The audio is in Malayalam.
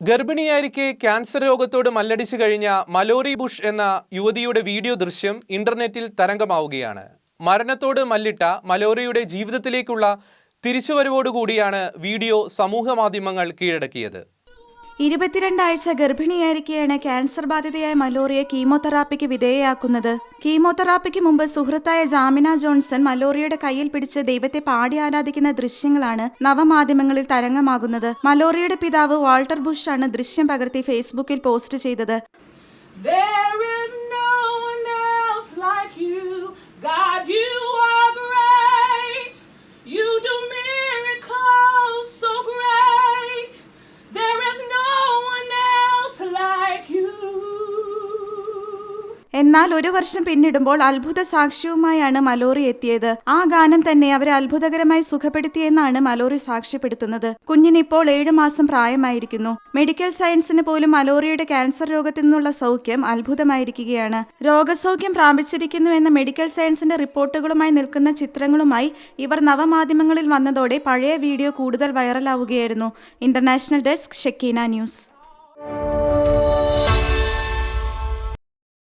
ഗർഭിണിയായിരിക്കെ ക്യാൻസർ രോഗത്തോട് മല്ലടിച്ചു കഴിഞ്ഞ മലോറി ബുഷ് എന്ന യുവതിയുടെ വീഡിയോ ദൃശ്യം ഇന്റർനെറ്റിൽ തരംഗമാവുകയാണ്. മരണത്തോട് മല്ലിട്ട മലോറിയുടെ ജീവിതത്തിലേക്കുള്ള തിരിച്ചുവരവോടുകൂടിയാണ് വീഡിയോ സമൂഹ മാധ്യമങ്ങൾ കീഴടക്കിയത്. ഇരുപത്തിരണ്ടാഴ്ച ഗർഭിണിയായിരിക്കെയാണ് ക്യാൻസർ ബാധിതയായ മലോറിയെ കീമോതെറാപ്പിക്ക് വിധേയയാക്കുന്നത്. കീമോതെറാപ്പിക്ക് മുമ്പ് സുഹൃത്തായ ജാമിന ജോൺസൺ മലോറിയുടെ കയ്യിൽ പിടിച്ച് ദൈവത്തെ പാടി ആരാധിക്കുന്ന ദൃശ്യങ്ങളാണ് നവമാധ്യമങ്ങളിൽ തരംഗമാകുന്നത്. മലോറിയുടെ പിതാവ് വാൾട്ടർ ബുഷ് ആണ് ദൃശ്യം പകർത്തി ഫേസ്ബുക്കിൽ പോസ്റ്റ് ചെയ്തത്. എന്നാൽ ഒരു വർഷം പിന്നിടുമ്പോൾ അത്ഭുത സാക്ഷ്യവുമായാണ് മലോറി എത്തിയത്. ആ ഗാനം തന്നെ അവരെ അത്ഭുതകരമായി സുഖപ്പെടുത്തിയെന്നാണ് മലോറി സാക്ഷ്യപ്പെടുത്തുന്നത്. കുഞ്ഞിനിപ്പോൾ ഏഴു മാസം പ്രായമായിരിക്കുന്നു. മെഡിക്കൽ സയൻസിന് പോലും മലോറിയുടെ ക്യാൻസർ രോഗത്തിൽ നിന്നുള്ള സൗഖ്യം അത്ഭുതമായിരിക്കുകയാണ്. രോഗസൗഖ്യം പ്രാപിച്ചിരിക്കുന്നു എന്ന മെഡിക്കൽ സയൻസിന്റെ റിപ്പോർട്ടുകളുമായി നിൽക്കുന്ന ചിത്രങ്ങളുമായി ഇവർ നവമാധ്യമങ്ങളിൽ വന്നതോടെ പഴയ വീഡിയോ കൂടുതൽ വൈറലാവുകയായിരുന്നു. International desk Shekina news.